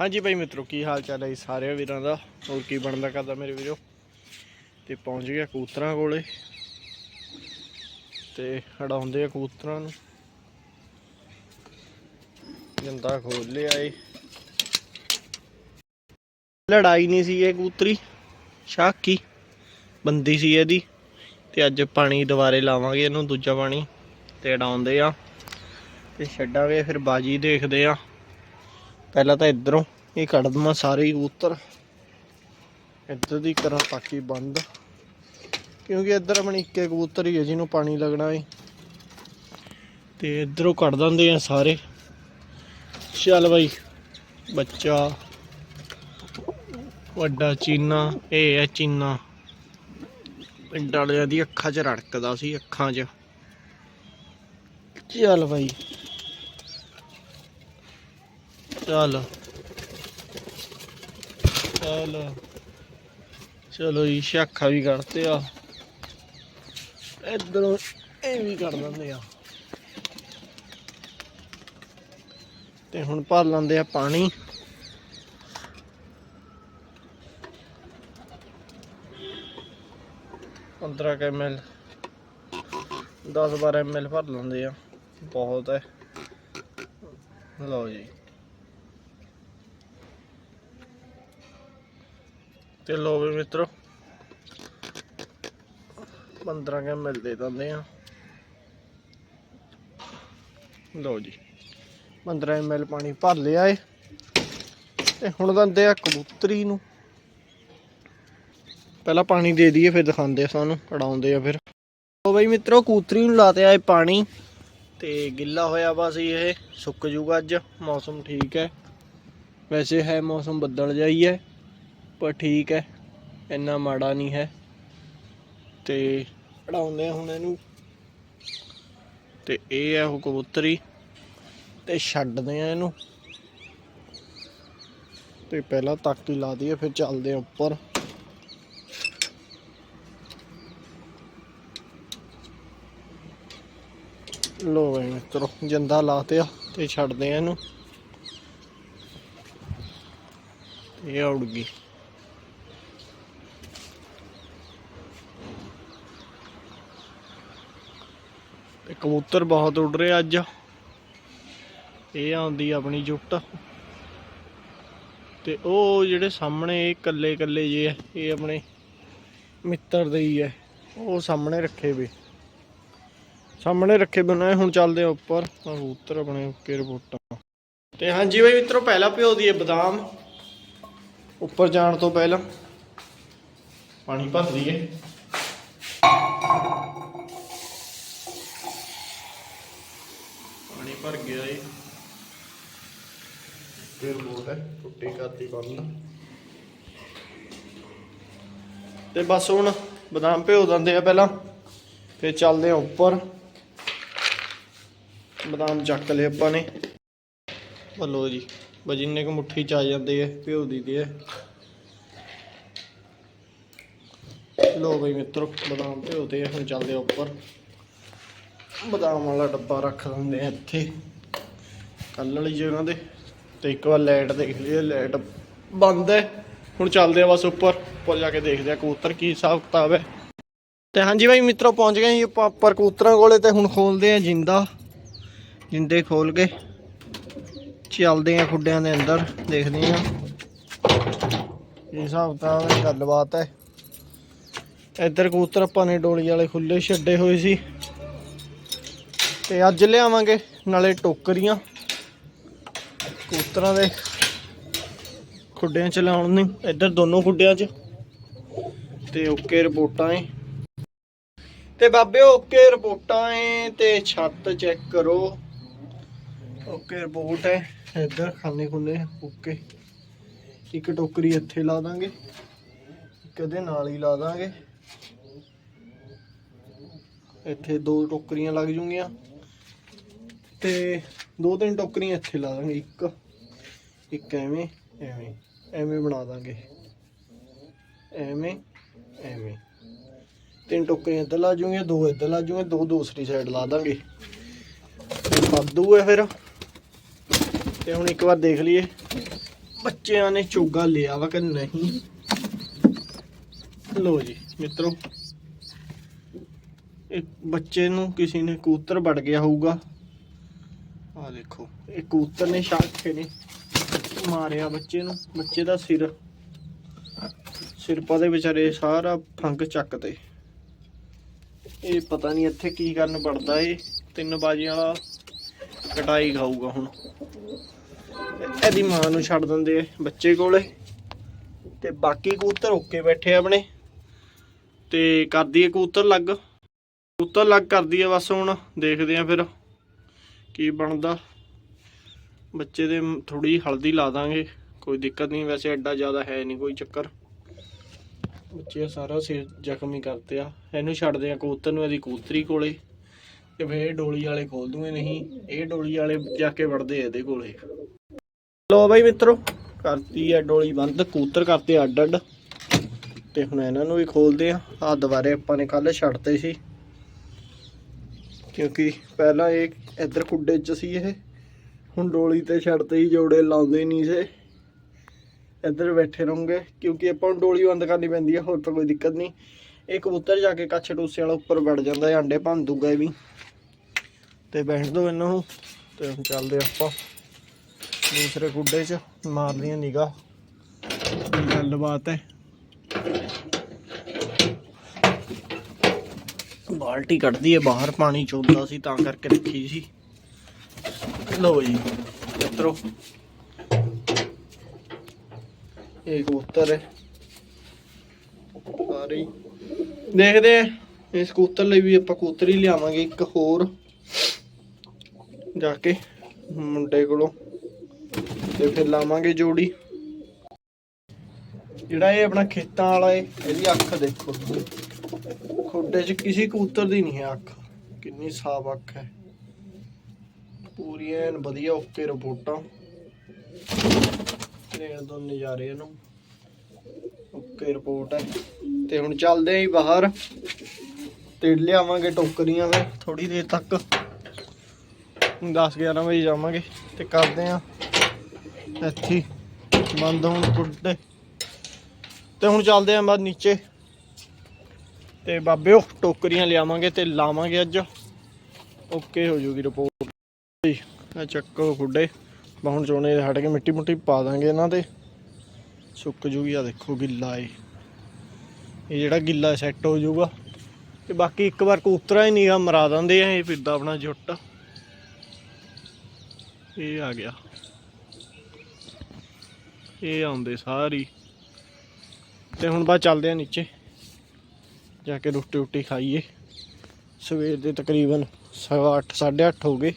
ਹਾਂਜੀ ਭਾਈ ਮਿੱਤਰੋ, ਕੀ ਹਾਲ ਚਾਲ ਹੈ ਜੀ ਸਾਰੇ ਵੀਰਾਂ ਦਾ? ਹੋਰ ਕੀ ਬਣਦਾ ਕਰਦਾ ਮੇਰੇ ਵੀਰੋ? ਤੇ ਪਹੁੰਚ ਗਿਆ ਕੂਤਰਾਂ ਕੋਲੇ। ਤੇ ਹੜਾਉਂਦੇ ਆ ਕੂਤਰਾਂ ਨੂੰ। ਜੰਦਾ ਖੋਲ ਲਿਆ ਏ। ਲੜਾਈ ਨਹੀਂ ਸੀ ਇਹ ਕੂਤਰੀ ਸ਼ਾਕੀ। ਬੰਦੀ ਸੀ ਇਹਦੀ। ਤੇ ਅੱਜ ਪਾਣੀ ਦੁਬਾਰੇ ਲਾਵਾਂਗੇ ਇਹਨੂੰ, ਦੂਜਾ ਪਾਣੀ। ਤੇ ਅਡਾਉਂਦੇ ਆ। ਤੇ ਛੱਡਾਂਗੇ, ਫਿਰ ਬਾਜੀ ਦੇਖਦੇ ਆ। ਪਹਿਲਾਂ ਤਾਂ ਇਧਰੋਂ ਇਹ ਕੱਢ ਦਵਾਂ ਸਾਰੇ ਕਬੂਤਰ। ਇੱਧਰ ਦੀ ਕਰਾਂ ਤਾਕੀ ਬੰਦ। ਕਿਉਂਕਿ ਇੱਧਰ ਆਪਣੀ ਇੱਕੇ ਕਬੂਤਰ ਹੀ ਹੈ ਜਿਹਨੂੰ ਪਾਣੀ ਲੱਗਣਾ ਹੈ ਤੇ ਇਧਰੋਂ ਕੱਢ ਦਿੰਦੇ ਆ ਸਾਰੇ। ਚੱਲ ਬਾਈ, ਬੱਚਾ। ਵੱਡਾ ਚੀਨਾ, ਇਹ ਹੈ ਚੀਨਾ। ਪਿੰਡ ਵਾਲਿਆਂ ਦੀ ਅੱਖਾਂ 'ਚ ਰੜਕਦਾ ਸੀ, ਅੱਖਾਂ 'ਚ। ਚੱਲ ਬਾਈ। ਚੱਲ। ਚੱਲ। ਚਲੋ ਜੀ ਸ਼ਾਖਾ ਵੀ ਕੱਢਤੇ ਆ। ਇਧਰੋਂ ਇਹ ਵੀ ਕੱਢ ਦਿੰਦੇ ਆ। ਤੇ ਹੁਣ ਭਰ ਲੈਂਦੇ ਆ ਪਾਣੀ। ਪੰਦਰਾਂ ਕੁ ml 10 12 ml ਭਰ ਲੈਂਦੇ ਆ। ਬਹੁਤ ਹੈ ਲਓ ਜੀ। ਤੇ ਲੋ ਵੀ ਮਿੱਤਰੋ। 15 ਕੇ ਮਿਲ ਦੇ ਦਿੰਦੇ ਆ। ਲਓ ਜੀ। 15 ml ਪਾਣੀ ਭਰ ਲਿਆ ਏ। ਤੇ ਹੁਣ ਦਿੰਦੇ ਆ ਕਬੂਤਰੀ ਨੂੰ। ਪਹਿਲਾਂ ਪਾਣੀ ਦੇ ਦਈਏ, ਫਿਰ ਦਿਖਾਉਂਦੇ ਆ ਸਾਨੂੰ ਉਡਾਉਂਦੇ ਆ ਫਿਰ। ਲੋ ਬਈ ਮਿੱਤਰੋ, ਕਬੂਤਰੀ ਨੂੰ ਲਾਤੇ ਆਏ ਪਾਣੀ। ਤੇ ਗਿੱਲਾ ਹੋਇਆ ਵਾ ਸੀ ਇਹ। ਸੁੱਕ ਜੂਗਾ ਅੱਜ। ਮੌਸਮ ਠੀਕ ਹੈ। ਵੈਸੇ ਹੈ ਮੌਸਮ ਬੱਦਲ ਜਾਈ ਹੈ। ਪਰ ਠੀਕ ਹੈ, ਇੰਨਾ ਮਾੜਾ ਨਹੀਂ ਹੈ। ਤੇ ਪੜਾਉਂਦੇ ਆ ਹੁਣ ਇਹਨੂੰ। ਤੇ ਇਹ ਹੈ ਉਹ ਕਬੂਤਰੀ, ਤੇ ਛੱਡਦੇ ਆ ਇਹਨੂੰ। ਤੇ ਪਹਿਲਾਂ ਤਾਕੀ ਲਾ ਦਈਏ, ਫਿਰ ਚੱਲਦੇ ਆ ਉੱਪਰ। ਲੋ ਬਈ ਮਿੱਤਰੋ ਜਿੰਦਾ ਲਾਤੇ ਆ ਤੇ ਛੱਡਦੇ ਆ ਇਹਨੂੰ। ਇਹ ਉੜ ਗਈ। ਤੇ ਕਬੂਤਰ ਬਹੁਤ ਉੱਡ ਰਹੇ ਅੱਜ। ਇਹ ਆਉਂਦੀ ਆਪਣੀ ਜੁੱਟ। ਤੇ ਉਹ ਜਿਹੜੇ ਸਾਹਮਣੇ ਇਹ ਕੱਲੇ ਕੱਲੇ ਜੇ ਆ, ਇਹ ਆਪਣੇ ਮਿੱਤਰ ਦੇ ਹੀ ਹੈ ਉਹ ਸਾਹਮਣੇ ਰੱਖੇ ਵੇ। ਸਾਹਮਣੇ ਰੱਖੇ ਬਣਾ ਹੁਣ ਚੱਲਦੇ ਆ ਉੱਪਰ। ਕਬੂਤਰ ਆਪਣੇ ਓਕੇ ਰਿਪੋਰਟਾਂ। ਤੇ ਹਾਂਜੀ ਬਈ ਮਿੱਤਰੋ ਪਹਿਲਾਂ ਭਿਓ ਦਈਏ ਬਦਾਮ। ਉੱਪਰ ਜਾਣ ਤੋਂ ਪਹਿਲਾਂ। ਪਾਣੀ ਭਰ ਦਈਏ। ਭਰ ਗਿਆ ਏ। ਫਿਰ ਬੋਟ ਹੈ, ਟੁੱਟੀ ਕਰਤੀ ਬੰਦ ਤੇ ਬਸ ਹੁਣ ਬਦਾਮ ਭਿਓ ਦਿੰਦੇ ਆ ਪਹਿਲਾਂ, ਫਿਰ ਚੱਲਦੇ ਆ ਉੱਪਰ। ਬਦਾਮ ਚੱਕ ਲਏ ਆਪਾਂ ਨੇ। ਬਲੋ ਜੀ, ਬਸ ਜਿੰਨੇ ਕੁ ਮੁੱਠੀ ਚ ਆ ਜਾਂਦੇ ਆ, ਭਿਓ ਦੀ ਹੈ ਲੋ ਬਈ ਮਿੱਤਰੋ, ਬਦਾਮ ਭਿਓ ਤੇ ਹੁਣ ਚੱਲਦੇ ਆ ਉੱਪਰ। ਬਦਾਮ ਵਾਲਾ ਡੱਬਾ ਰੱਖ ਦਿੰਦੇ ਆ ਇੱਥੇ। ਕੱਲ ਵਾਲੀ ਜਗ੍ਹਾ ਤੇ ਤੇ ਇੱਕ ਵਾਰ ਲਾਈਟ ਦੇਖ ਲਈਏ ਲਾਈਟ ਬੰਦ ਹੈ। ਹੁਣ ਚੱਲਦੇ ਆ ਬਸ ਉੱਪਰ। ਉੱਪਰ ਜਾ ਕੇ ਦੇਖਦੇ ਆ ਕਬੂਤਰ ਕੀ ਹਿਸਾਬ ਕਿਤਾਬ ਹੈ। ਤੇ ਹਾਂਜੀ ਭਾਈ ਮਿੱਤਰੋ ਪਹੁੰਚ ਗਏ ਜੀ ਆਪਾਂ ਉੱਪਰ ਕਬੂਤਰਾਂ ਕੋਲੇ ਤੇ ਹੁਣ ਖੋਲਦੇ ਆ ਜਿੰਦਾ। ਜਿੰਦੇ ਖੋਲ ਕੇ ਚੱਲਦੇ ਆ ਖੁੱਡਿਆਂ ਦੇ ਅੰਦਰ, ਦੇਖਦੇ ਆ। ਇਹ ਹਿਸਾਬ ਕਿਤਾਬ ਹੈ ਗੱਲਬਾਤ ਹੈ। ਇੱਧਰ ਕਬੂਤਰ ਆਪਾਂ ਨੇ ਡੋਲੀ ਵਾਲੇ ਖੁੱਲੇ ਛੱਡੇ ਹੋਏ ਸੀ। ਤੇ ਅੱਜ ਲਿਆਵਾਂਗੇ ਨਾਲੇ ਟੋਕਰੀਆਂ। ਕਬੂਤਰਾਂ ਦੇ ਖੁੱਡਿਆਂ ਚ ਲਾਉਣ ਨੂੰ। ਇੱਧਰ ਦੋਨੋਂ ਖੁੱਡਿਆਂ ਚ। ਤੇ ਓਕੇ ਰਿਪੋਰਟਾਂ ਏ ਤੇ ਬਾਬੇ, ਓਕੇ ਰਿਪੋਰਟਾਂ ਏ ਤੇ ਛੱਤ ਚੈੱਕ ਕਰੋ। ਓਕੇ ਰਿਪੋਰਟ ਹੈ ਇੱਧਰ ਖਾਨੇ ਖੁੱਲੇ ਓਕੇ। ਇੱਕ ਟੋਕਰੀ ਇੱਥੇ ਲਾ ਦਾਂਗੇ। ਇੱਕ ਨਾਲ ਹੀ ਲਾ ਦਾਂਗੇ। ਇੱਥੇ ਦੋ ਟੋਕਰੀਆਂ ਲੱਗ ਜੂਗੀਆਂ। ਤੇ ਦੋ ਤਿੰਨ ਟੋਕਰੀਆਂ ਇੱਥੇ ਲਾ ਦਾਂਗੇ, ਇੱਕ ਇੱਕ ਐਵੇਂ ਐਵੇਂ ਐਵੇਂ ਬਣਾ ਦਾਂਗੇ। ਐਵੇਂ ਐਵੇਂ। ਤਿੰਨ ਟੋਕਰੀਆਂ ਇੱਧਰ ਲਾ ਜੂਗੀਆਂ ਦੋ ਇੱਧਰ ਲਾ ਜੂਗੀਆਂ ਦੋ ਦੂਸਰੀ ਸਾਈਡ ਲਾ ਦਾਂਗੇ। ਤੇ ਵਾਧੂ ਹੈ ਫਿਰ। ਤੇ ਹੁਣ ਇੱਕ ਵਾਰ ਦੇਖ ਲਈਏ, ਬੱਚਿਆਂ ਨੇ ਚੋਗਾ ਲਿਆ ਵਾ ਕਿ ਨਹੀਂ? ਲੋ ਜੀ, ਮਿੱਤਰੋ। ਇੱਕ ਬੱਚੇ ਨੂੰ ਕਿਸੇ ਨੇ ਕੂਤਰ ਵੜ ਗਿਆ ਹੋਊਗਾ। ਆ ਦੇਖੋ। ਇਹ ਕਬੂਤਰ ਨੇ ਸ਼ਾਖੇ ਨੇ। ਮਾਰਿਆ ਬੱਚੇ ਨੂੰ। ਬੱਚੇ ਦਾ ਸਿਰ। ਸਿਰ ਪਾਦੇ ਵਿਚਾਰੇ ਸਾਰਾ ਫੰਗ ਚੱਕਦੇ। ਇਹ ਪਤਾ ਨਹੀਂ ਇੱਥੇ ਕੀ ਕਰਨ ਵੜਦਾ ਏ। ਤਿੰਨ ਬਾਜੀਆਂ ਵਾਲਾ ਕਟਾਈ ਖਾਊਗਾ ਹੁਣ। ਇਹਦੀ ਮਾਂ ਨੂੰ ਛੱਡ ਦਿੰਦੇ ਬੱਚੇ ਕੋਲੇ। ਤੇ ਬਾਕੀ ਕਬੂਤਰ ਓਕੇ ਬੈਠੇ ਆਪਣੇ। ਤੇ ਕਰਦੀ ਏ ਕਬੂਤਰ ਲੱਗ। ਕਬੂਤਰ ਲੱਗ ਕਰਦੀ ਆ ਬਸ ਹੁਣ। ਦੇਖਦੇ ਆ ਫਿਰ। ਕੀ ਬਣਦਾ? ਬੱਚੇ ਦੇ ਥੋੜੀ ਹਲਦੀ ਲਾ ਦਾਂਗੇ। ਕੋਈ ਦਿੱਕਤ ਨਹੀਂ, ਵੈਸੇ ਐਡਾ ਜ਼ਿਆਦਾ ਹੈ ਨਹੀਂ ਕੋਈ ਚੱਕਰ। ਬੱਚੇ ਸਾਰਾ ਸਿਰ ਜ਼ਖਮੀ ਕਰਤੇ ਆ। ਇਹਨੂੰ ਛੱਡਦੇ ਆ ਕਬੂਤਰ ਨੂੰ, ਇਹਦੀ ਕਬੂਤਰੀ ਕੋਲੇ। ਤੇ ਫਿਰ ਇਹ ਡੋਲੀ ਵਾਲੇ ਖੋਲ ਦੂਗੇ ਨਹੀਂ, ਇਹ ਡੋਲੀ ਵਾਲੇ ਜਾ ਕੇ ਵੜਦੇ ਇਹਦੇ ਕੋਲੇ। ਲੋ ਬਾਈ ਮਿੱਤਰੋ, ਕਰਤੀ ਹੈ ਡੋਲੀ ਬੰਦ, ਕਬੂਤਰ ਕਰਤੇ ਅੱਡ ਅੱਡ ਤੇ ਹੁਣ ਇਹਨਾਂ ਨੂੰ ਵੀ ਖੋਲਦੇ ਆ। ਆ ਦੁਬਾਰੇ ਆਪਾਂ ਨੇ ਕੱਲ ਛੱਡਤੇ ਸੀ। ਕਿਉਂਕਿ ਪਹਿਲਾਂ ਇਹ ਇੱਧਰ ਕੁੱਡੇ 'ਚ ਸੀ ਇਹ। ਹੁਣ ਡੋਲੀ ਤੇ ਛੱਡ 'ਤੇ ਹੀ ਜੋੜੇ ਲਾਉਂਦੇ ਨਹੀਂ ਸੇ ਇੱਧਰ ਬੈਠੇ ਰਹੋਗੇ, ਕਿਉਂਕਿ ਆਪਾਂ ਨੂੰ ਡੋਲੀ ਬੰਦ ਕਰਨੀ ਪੈਂਦੀ ਹੈ ਹੋਰ ਤਾਂ ਕੋਈ ਦਿੱਕਤ ਨਹੀਂ। ਇਹ ਕਬੂਤਰ ਜਾ ਕੇ ਕੱਛ ਟੂਸੇ ਵਾਲਾ ਉੱਪਰ ਵੜ ਜਾਂਦਾ ਹੈ ਅੰਡੇ ਭੰਨ ਦੂਗਾ ਇਹ ਵੀ। ਤੇ ਬੈਠ ਦੋ ਇਹਨਾਂ ਨੂੰ, ਤੇ ਹੁਣ ਚੱਲਦੇ ਆਪਾਂ ਦੂਸਰੇ ਕੁੱਡੇ 'ਚ ਮਾਰਦੀਆਂ ਨਿਗਾ ਗੱਲਬਾਤ ਹੈ? ਬਾਲਟੀ ਕੱਢਦੀ ਹੈ, ਬਾਹਰ ਪਾਣੀ ਚੋਂਦਾ ਸੀ, ਤਾਂ ਕਰਕੇ ਰੱਖੀ ਸੀ। ਲਓ ਜੀ, ਮਿੱਤਰੋ। ਇਹ ਕਬੂਤਰ ਹੈ। ਸਾਰੇ ਹੀ। ਦੇਖਦੇ ਆ ਇਸ ਕਬੂਤਰ ਲਈ ਵੀ ਆਪਾਂ ਕਬੂਤਰ ਹੀ ਲਿਆਵਾਂਗੇ ਇੱਕ ਹੋਰ। ਜਾ ਕੇ ਮੁੰਡੇ ਕੋਲੋਂ ਤੇ ਫਿਰ ਲਾਵਾਂਗੇ ਜੋੜੀ। ਜਿਹੜਾ ਇਹ ਆਪਣਾ ਖੇਤਾਂ ਵਾਲਾ ਏ ਇਹਦੀ ਅੱਖ ਦੇਖੋ। ਖੋਡੇ 'ਚ ਕਿਸੇ ਕਬੂਤਰ ਦੀ ਨਹੀਂ ਹੈ ਅੱਖ। ਕਿੰਨੀ ਸਾਫ਼ ਅੱਖ ਹੈ। ਪੂਰੀ ਐਨ ਵਧੀਆ ਓਕੇ ਰਿਪੋਰਟਾਂ। ਦੇਖ ਦੋ ਨਜ਼ਾਰੇ ਇਹਨੂੰ ਓਕੇ ਰਿਪੋਰਟ ਹੈ। ਤੇ ਹੁਣ ਚੱਲਦੇ ਆਂ ਜੀ ਬਾਹਰ। ਤੇ ਲਿਆਵਾਂਗੇ ਟੋਕਰੀਆਂ ਫਿਰ ਥੋੜੀ ਦੇਰ ਤੱਕ। 10 11 ਵਜੇ ਜਾਵਾਂਗੇ ਤੇ ਕਰਦੇ ਆਂ ਇੱਥੇ ਬੰਦ ਹੋਣ ਕੁੱਡੇ ਤੇ ਹੁਣ ਚੱਲਦੇ ਆਂ ਬਾਅਦ ਨੀਚੇ। ਤੇ ਬਾਬਿਓ ਟੋਕਰੀਆਂ ਲਿਆਵਾਂਗੇ ਤੇ ਲਾਵਾਂਗੇ ਅੱਜ। ਓਕੇ ਹੋ ਜੂਗੀ ਰਿਪੋਰਟ ਜੀ ਆ ਚੱਕੋ ਖੁੱਡੇ। ਬਾਹਣ ਚੋਣੇ ਹਟ ਕੇ ਮਿੱਟੀ ਮੁੱਟੀ ਪਾ ਦਾਂਗੇ ਇਹਨਾਂ ਤੇ। ਸੁੱਕ ਜੂਗੀ ਆ ਦੇਖੋ ਗਿੱਲਾ ਏ ਇਹ ਜਿਹੜਾ ਗਿੱਲਾ ਸੈੱਟ ਹੋ ਜਾਊਗਾ ਤੇ ਬਾਕੀ ਇੱਕ ਵਾਰ ਕੂਤਰਾ ਹੀ ਨੀਗਾ ਮਰਾ ਦਿੰਦੇ ਆ, ਇਹ ਫਿਰਦਾ ਆਪਣਾ ਜੁੱਟ। ਇਹ ਆ ਗਿਆ। ਇਹ ਆਉਂਦੇ ਸਾਰੀ। ਤੇ ਹੁਣ ਬਾਅਦ ਚੱਲਦੇ ਆ ਨੀਚੇ। ਜਾ ਕੇ ਰੋਟੀ ਰੋਟੀ ਖਾਈਏ। ਸਵੇਰ ਦੇ ਤਕਰੀਬਨ ਸਵਾ ਅੱਠ, ਸਾਢੇ 8:30 ਹੋ ਗਏ।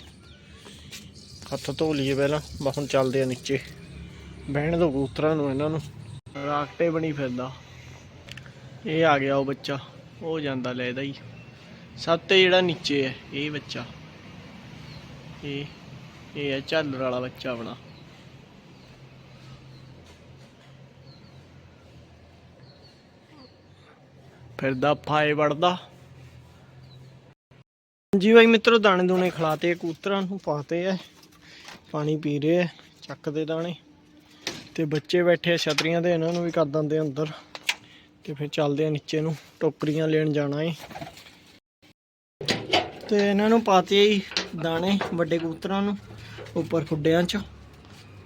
ਹੱਥ ਧੋ ਲਈਏ ਪਹਿਲਾਂ ਬਸ ਹੁਣ ਚੱਲਦੇ ਆ ਨੀਚੇ। ਬਹਿਣ ਦੋ ਕਬੂਤਰਾਂ ਨੂੰ ਇਹਨਾਂ ਨੂੰ। ਰਾਕਟੇ ਬਣੀ ਫਿਰਦਾ। ਇਹ ਆ ਗਿਆ ਉਹ ਬੱਚਾ ਉਹ ਜਾਂਦਾ ਲੈਦਾ ਹੀ। ਸਭ ਤੇ ਜਿਹੜਾ ਨੀਚੇ ਹੈ ਇਹ ਬੱਚਾ। ਇਹ ਇਹ ਹੈ ਝਾਲਰ ਵਾਲਾ ਬੱਚਾ ਆਪਣਾ। ਫਿਰਦਾ ਫਾਏ ਵੜਦਾ। ਜੀ ਬਾਈ ਮਿੱਤਰੋ, ਦਾਣੇ ਦੂਣੇ ਖਿਲਾਤੇ ਕੂਤਰਾਂ ਨੂੰ ਪਾਤੇ ਐ, ਪਾਣੀ ਪੀ ਰਹੇ ਐ ਚੱਕਦੇ ਦਾਣੇ। ਤੇ ਬੱਚੇ ਬੈਠੇ ਆ ਛਤਰੀਆਂ ਦੇ ਇਹਨਾਂ ਨੂੰ ਵੀ ਕਰ ਦਿੰਦੇ ਅੰਦਰ। ਤੇ ਫਿਰ ਚੱਲਦੇ ਆ ਨੀਚੇ ਨੂੰ, ਟੋਕਰੀਆਂ ਲੈਣ ਜਾਣਾ ਏ। ਤੇ ਇਹਨਾਂ ਨੂੰ ਪਾਤੇ ਹੀ ਦਾਣੇ, ਵੱਡੇ ਕੂਤਰਾਂ ਨੂੰ, ਉੱਪਰ ਖੁੱਡਿਆਂ 'ਚ।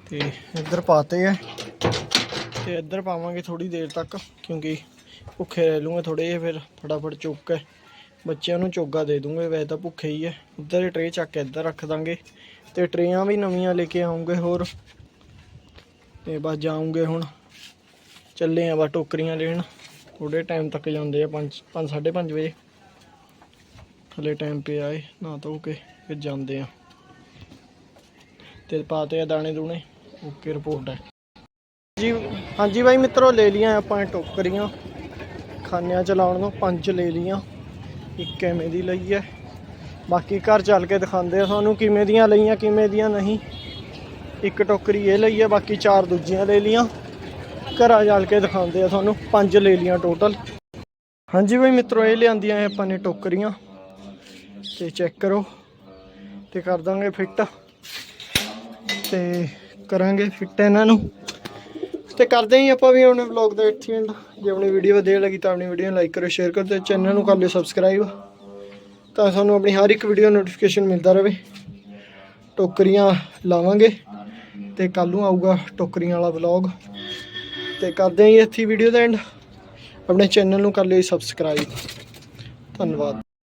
ਤੇ ਇੱਧਰ ਪਾਤੇ ਆ ਤੇ ਇੱਧਰ ਪਾਵਾਂਗੇ ਥੋੜੀ ਦੇਰ ਤੱਕ, ਕਿਉਂਕਿ ਭੁੱਖੇ ਰਹਿ ਲੂੰਗੇ ਥੋੜੇ ਜਿਹੇ ਫਿਰ, ਫਟਾਫਟ ਚੁੱਕ ਕੇ ਬੱਚਿਆਂ ਨੂੰ ਚੋਗਾ ਦੇ ਦੂੰਗੇ, ਵੈਸੇ ਤਾਂ ਭੁੱਖੇ ਹੀ ਐ ਉੱਧਰ ਹੀ ਟਰੇ ਚੱਕ ਕੇ ਇੱਧਰ ਰੱਖ ਦਾਂਗੇ ਤੇ ਟਰੇਆਂ ਵੀ ਨਵੀਆਂ ਲੈ ਕੇ ਆਉਂਗੇ ਹੋਰ। ਤੇ ਬਸ ਜਾਉਂਗੇ ਹੁਣ। ਚੱਲੇ ਆ ਬਸ ਟੋਕਰੀਆਂ ਲੈਣ। ਥੋੜੇ ਟਾਈਮ ਤੱਕ ਜਾਂਦੇ ਆ 5 5 5:30 ਵਜੇ। ਥੱਲੇ ਟਾਈਮ ਪੇ ਆਏ ਨਾ ਧੋ ਕੇ ਫਿਰ ਜਾਂਦੇ ਆ। ਤੇ ਪਾਤੇ ਆ ਦਾਣੇ ਦੂਣੇ। ਓਕੇ ਰਿਪੋਰਟ ਹੈ। ਜੀ ਹਾਂਜੀ ਬਾਈ ਮਿੱਤਰੋ, ਲੈ ਲੀਆਂ ਆਪਾਂ ਟੋਕਰੀਆਂ। ਖਾਨਿਆਂ ਚ ਲਾਉਣ ਨੂੰ ਪੰਜ ਲੈ ਲੀਆਂ ਇੱਕ ਐਵੇਂ ਦੀ ਲਈ ਹੈ। ਬਾਕੀ ਘਰ ਚੱਲ ਕੇ ਦਿਖਾਉਂਦੇ ਆ ਤੁਹਾਨੂੰ ਕਿਵੇਂ ਦੀਆਂ ਲਈਆਂ, ਕਿਵੇਂ ਦੀਆਂ ਨਹੀਂ। ਇੱਕ ਟੋਕਰੀ ਇਹ ਲਈ ਹੈ, ਬਾਕੀ ਚਾਰ ਦੂਜੀਆਂ ਲੈ ਲੀਆਂ ਘਰਾਂ ਚੱਲ ਕੇ ਦਿਖਾਉਂਦੇ ਆ ਤੁਹਾਨੂੰ, ਪੰਜ ਲੈ ਲੀਆਂ ਟੋਟਲ ਹਾਂਜੀ ਬਈ ਮਿੱਤਰੋ, ਇਹ ਲਿਆਂਦੀਆਂ ਆਪਾਂ ਨੇ ਟੋਕਰੀਆਂ। ਤੇ ਚੈੱਕ ਕਰੋ। ਤੇ ਕਰ ਦਾਂਗੇ ਫਿੱਟ ਤੇ ਕਰਾਂਗੇ ਫਿੱਟ ਇਹਨਾਂ ਨੂੰ। ਤੇ ਕਰਦੇ ਹੀ ਆਪਾਂ ਵੀ ਆਪਣੇ ਵਲੌਗ ਦਾ ਇੱਥੇ ਐਂਡ ਜੇ ਆਪਣੀ ਵੀਡੀਓ ਵਧੀਆ ਲੱਗੀ ਤਾਂ ਆਪਣੀ ਵੀਡੀਓ ਨੂੰ ਲਾਈਕ ਕਰੋ ਸ਼ੇਅਰ ਕਰੋ ਤੇ ਚੈਨਲ ਨੂੰ ਕਰ ਲਿਓ ਸਬਸਕ੍ਰਾਈਬ ਤਾਂ ਸਾਨੂੰ ਆਪਣੀ ਹਰ ਇੱਕ ਵੀਡੀਓ ਨੋਟੀਫਿਕੇਸ਼ਨ ਮਿਲਦਾ ਰਹੇ ਟੋਕਰੀਆਂ ਲਾਵਾਂਗੇ ਤੇ ਕੱਲ ਨੂੰ ਆਊਗਾ ਟੋਕਰੀਆਂ ਵਾਲਾ ਵਲੌਗ ਤੇ ਕਰਦੇ ਹਾਂ ਇੱਥੇ ਵੀਡੀਓ ਦਾ ਐਂਡ ਆਪਣੇ ਚੈਨਲ ਨੂੰ ਕਰ ਲਿਓ ਸਬਸਕ੍ਰਾਈਬ ਧੰਨਵਾਦ।